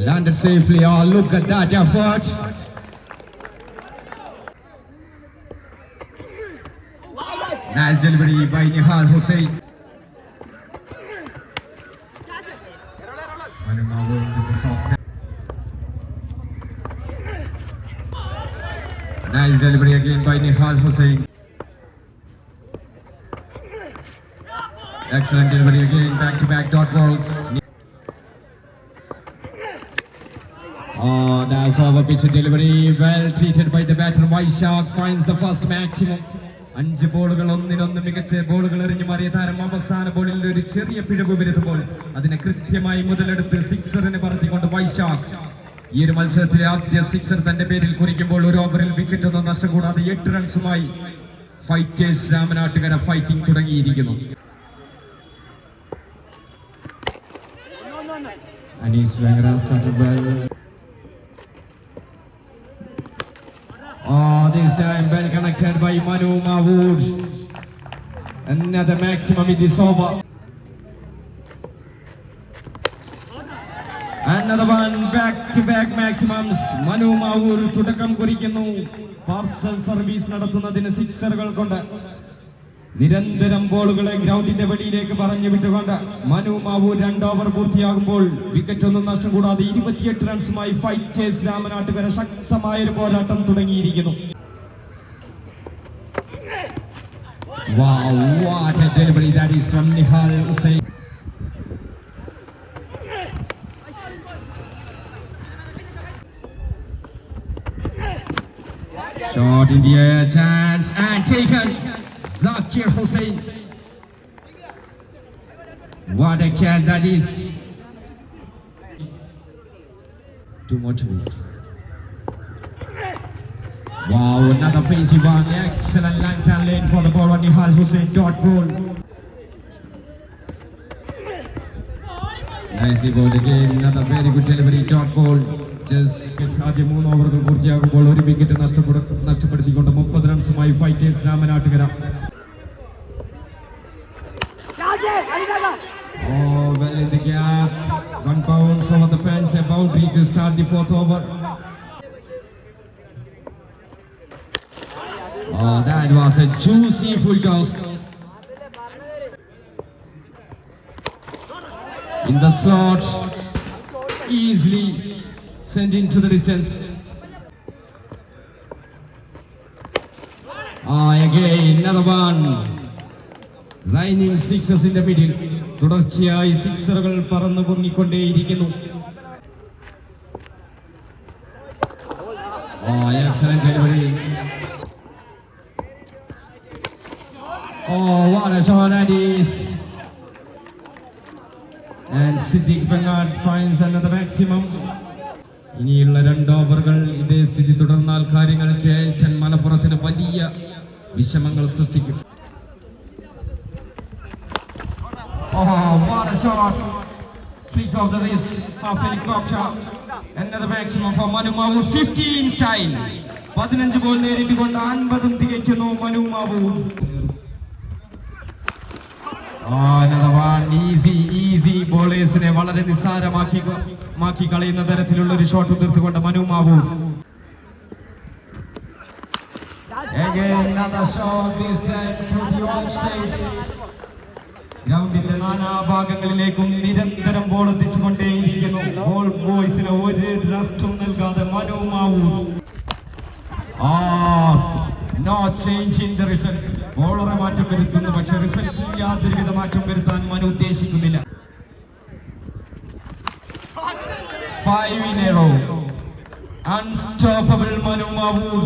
landed safely. Oh, look at that effort. Nice delivery by Nihal Hussain. Nice delivery again by Nihal Hussain. Excellent delivery again, back to back dot balls. Over pitch delivery. Well treated by the batter. Vaishak finds the first maximum. അഞ്ച് ബോളുകൾ ഒന്നിനൊന്ന് മികച്ച ബോളുകൾ എറിഞ്ഞു മാറിയ താരം അവസാന ബോളിൽ ഒരു ചെറിയ പിഴവ് വരുത്തുമ്പോൾ അതിനെ കൃത്യമായി മുതലെടുത്ത് സിക്സറിന് പറത്തിക്കൊണ്ട് വൈശാഖ് ഈ ഒരു മത്സരത്തിലെ ആദ്യ സിക്സർ തന്റെ പേരിൽ കുറിക്കുമ്പോൾ ഒരു ഓവറിൽ വിക്കറ്റ് ഒന്നും നഷ്ടം കൂടാതെ എട്ട് റൺസുമായി ഫൈറ്റേഴ്സ് രാമനാട്ടുകര ഫൈറ്റിംഗ് തുടങ്ങിയിരിക്കുന്നു Vengra started well. Oh, this time well connected by Manu Mahwood. Another maximum in this over. Another one back to back maximums. Manu Mahwood തുടക്കം കുറിക്കുന്നു പാർസൽ സർവീസ് നടത്തുന്നതിന് സിക്സറുകൾ കൊണ്ട് നിരന്തരം ബോളുകളെ ഗ്രൗണ്ടിന്റെ വെളിയിലേക്ക് പറഞ്ഞു വിട്ടുകൊണ്ട് മനു മാവു രണ്ട് ഓവർ പൂർത്തിയാകുമ്പോൾ വിക്കറ്റ് ഒന്നും നഷ്ടം കൂടാതെ ഇരുപത്തിയെട്ട് റൺസുമായി ഫൈറ്റേഴ്സ് രാമനാട്ടുകര ശക്തമായ ഒരു പോരാട്ടം തുടങ്ങിയിരിക്കുന്നു Wow, in the air, chance and taken. Zakir Hussain. What a catch that is. Two more to beat. Wow, another pacey one. Excellent length and lane for the ball on Nihal Hussain. Dot ball. Nicely bowled again. Another very good delivery. Dot ball. Just ആദ്യ മൂന്ന് ഓവറുകൾ പൂർത്തിയാകുമ്പോൾ ഒരു wicket നഷ്ടപ്പെടു നഷ്ടപ്പെടുത്തിക്കൊണ്ട് മുപ്പത് റൺസുമായി fighters Ramanattukara Oh, well in the gap. One bounce over the fence, a boundary to start the fourth over. Oh, that was a juicy full toss. In the slot, easily sent into the distance. Ah, again, another one. Raining സിക്സസിന്റെ middle തുടർച്ചയായി സിക്സറുകൾ പറന്നു പൊങ്ങിക്കൊണ്ടേയിരിക്കുന്നു. ഇനിയുള്ള രണ്ട് ഓവറുകൾ ഇതേ സ്ഥിതി തുടർന്നാൽ കാര്യങ്ങൾ കേൾട്ടൻ മലപ്പുറത്തിന് വലിയ വിഷമങ്ങൾ സൃഷ്ടിക്കും. Oh, what a shot! Flick of the wrist, half helicopter. Another maximum for Manu Mahwood, 15 style. പതിനഞ്ച് ബോൾ നേരിട്ടുകൊണ്ട് അൻപതും തികയ്ക്കുന്നു മനു മാവൂർ ഈസി ഈസി ബോളേഴ്സിനെ വളരെ നിസ്സാരമാക്കി മാക്കി കളയുന്ന തരത്തിലുള്ള ഒരു shot തീർത്തുകൊണ്ട് Manu Mavoor Again, another shot, this time to the offside. ഗ്രൗണ്ടിന്റെ നാനാഭാഗങ്ങളിലേക്കും നിരന്തരം ബോൾ എത്തിച്ചുകൊണ്ടേയിരിക്കുന്നു. ബോൾ ബോയ്സിന് ഒരു റെസ്റ്റും നൽകാതെ മനോമാവൂ ആ no change in the result ബോളറെ മാറ്റം വരുത്തുന്നു പക്ഷെ റിസൾട്ടിൽ യാതൊരുവിധ മാറ്റം വരുത്താൻ മനു ഉദ്ദേശിക്കുന്നില്ല. Five in a row unstoppable Manu Mavoor.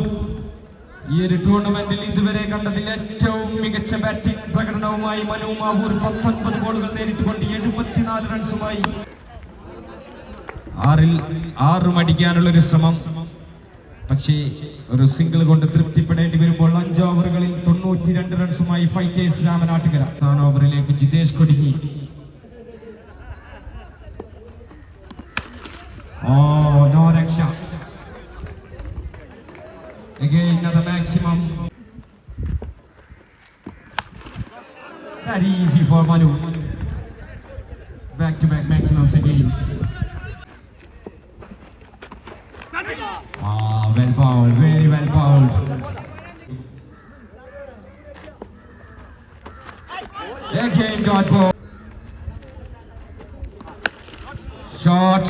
ഈ ഒരു ടൂർണമെന്റിൽ ഇതുവരെ കണ്ടതിൽ ഏറ്റവും മികച്ച ബാറ്റിംഗ് പ്രകടനവുമായി മനു മാവൂർ പത്തൊൻപത് ബോളുകൾ നേരിട്ടുകൊണ്ട് എഴുപത്തിനാല് റൺസുമായി. ആറിൽ ആറും അടിക്കാനുള്ള ഒരു ശ്രമം. പക്ഷേ ഒരു സിംഗിൾ കൊണ്ട് തൃപ്തിപ്പെടേണ്ടി വരുമ്പോൾ അഞ്ച് ഓവറുകളിൽ തൊണ്ണൂറ്റി രണ്ട് റൺസുമായി ഫൈറ്റേഴ്സ് രാമനാട്ടുകര. താൻ ഓവറിലേക്ക് ജിതേഷ് കൊടിഞ്ഞി. ഓ Back maximums again. Ah, well fouled, very well fouled. Again dot ball. Shot.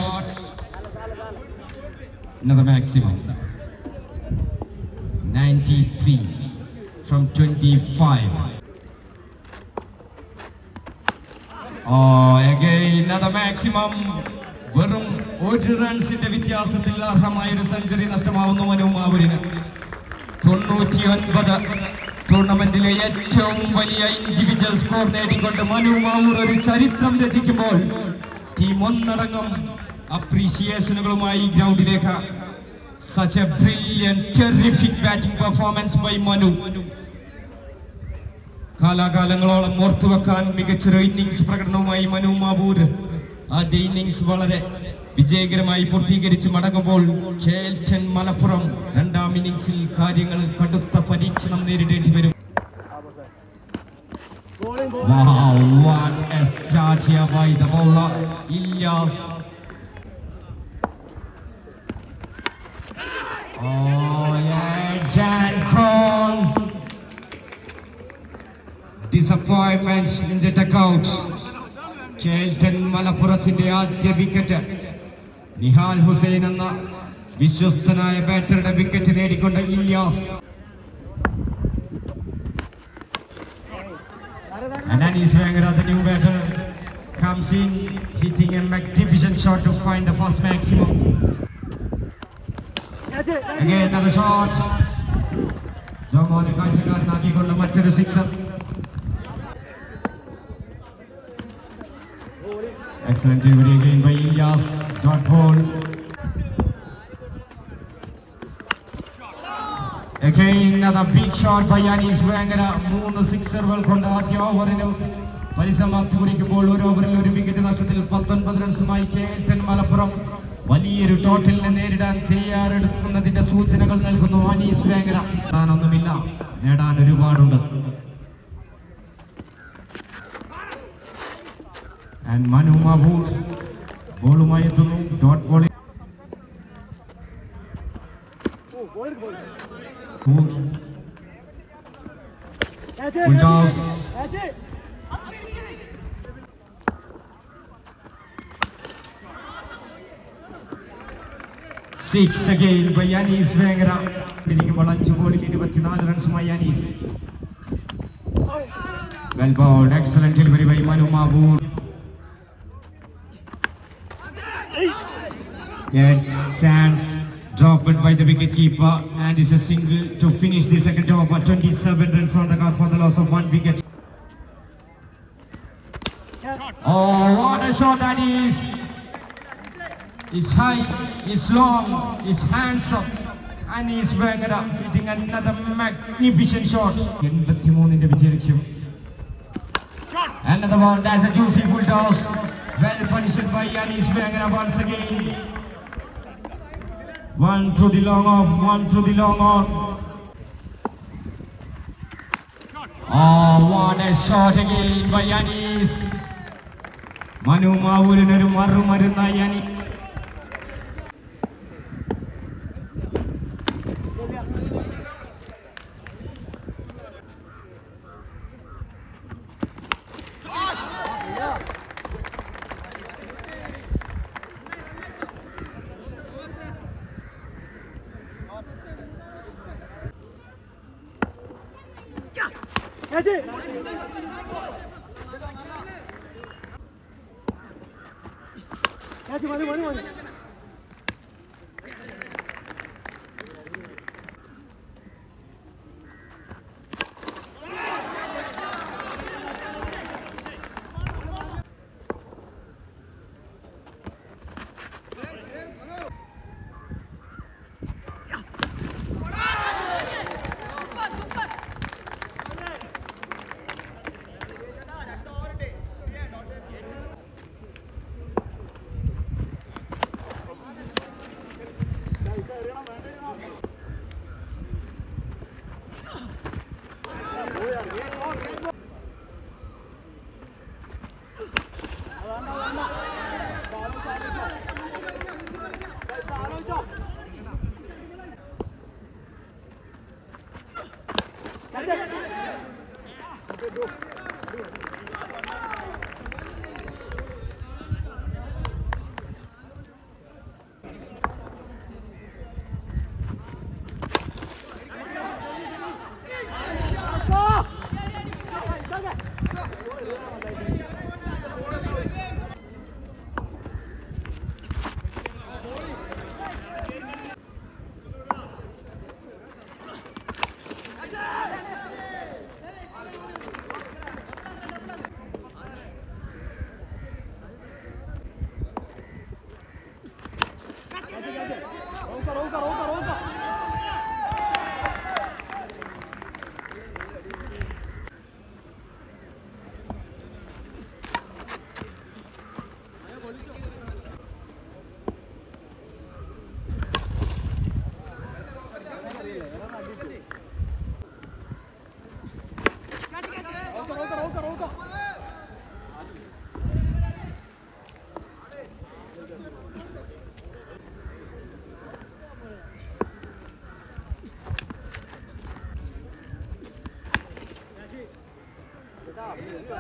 Another maximum. 93 from 25. Another maximum. വെറും ഒരു റൺസിന്റെ വ്യത്യാസത്തിൽ അർഹമായ ഒരു സെഞ്ചുറി നഷ്ടമാവുന്നു മനു മാവൂരിന് തൊണ്ണൂറ്റി ഒൻപത് ടൂർണമെന്റിലെ ഏറ്റവും വലിയ ഇൻഡിവിജ്വൽ സ്കോർ നേടിക്കൊണ്ട് മനു മാവൂർ ഒരു ചരിത്രം രചിക്കുമ്പോൾ ടീം ഒന്നടങ്കം അപ്രീഷിയേഷനുകളുമായി ഗ്രൗണ്ടിലേക്ക് such a brilliant terrific batting performance by Manu കാലാകാലങ്ങളോളം ഓർത്തുവെക്കാൻ മികച്ചൊരു ഇന്നിങ്സ് പ്രകടനവുമായി മനു മാബൂർ ആദ്യ ഇന്നിങ്സ് വളരെ വിജയകരമായി പൂർത്തീകരിച്ച് മടങ്ങുമ്പോൾ കേൽറ്റൻ മലപ്പുറം രണ്ടാം ഇന്നിങ്സിൽ കാര്യങ്ങൾ കടുത്ത പരീക്ഷണം നേരിടേണ്ടി വരും. Oh, yeah, Jan. Disappointment in the dugout. കേൾട്ടൻ മലപ്പുറത്തിന്റെ ആദ്യ വിക്കറ്റ് നിഹാൽ ഹുസൈൻ എന്ന വിശ്വസ്തനായ ബാറ്ററുടെ wicket നേടിക്കൊണ്ട് Ilyas Anis Wenger, the new batter, comes in, hitting a magnificent shot to find the first maximum. Again, another shot. ജോമോനെ കാഴ്ചക്കാരനാക്കിക്കൊണ്ട് മറ്റൊരു sixer Excellent delivery again by Ilyas. Dot ball. Again another big shot by Yanis Vangara. മൂന്ന് സിക്സറുകൾ കൊണ്ട് ആദ്യ ഓവറിന് പരിസമാപ്തി കുറിക്കുമ്പോൾ ഒരു ഓവറിൽ ഒരു വിക്കറ്റ് നഷ്ടത്തിൽ പത്തൊൻപത് റൺസുമായി കേൾട്ടൻ മലപ്പുറം വലിയൊരു ടോട്ടലിനെ നേരിടാൻ തയ്യാറെടുക്കുന്നതിന്റെ സൂചനകൾ നൽകുന്നു അനീസ് വേങ്ങര നേടാനൊന്നുമില്ല നേടാൻ ഒരുപാടുണ്ട് ആൻഡ് മനു മഹൂർ ബോളുമായി എത്തുന്നു dot bowling Full toss. Six again by Yanis Vengra. ഇരിക്കുമ്പോൾ അഞ്ച് ബോളിൽ ഇരുപത്തിനാല് റൺസുമായി യാനീസ് well bowled excellent delivery by Manu Mavoor Yes, chance dropped by the wicketkeeper and is a single to finish the second over. 27 runs on the card for the loss of one wicket. Oh, what a shot that is! It's high, it's long, it's handsome. And he's banging up, hitting another magnificent shot. 83 വിജയലക്ഷ്യം Another one, that's a juicy full toss. Well punished by Yanis Bangara once again. One through the long off, one through the long on. Oh, what a shot again by Yanis. Manu മാവൂരിനൊരു മറുമരുന്നായി Yanni 가지. 가지 많이 많이 많이.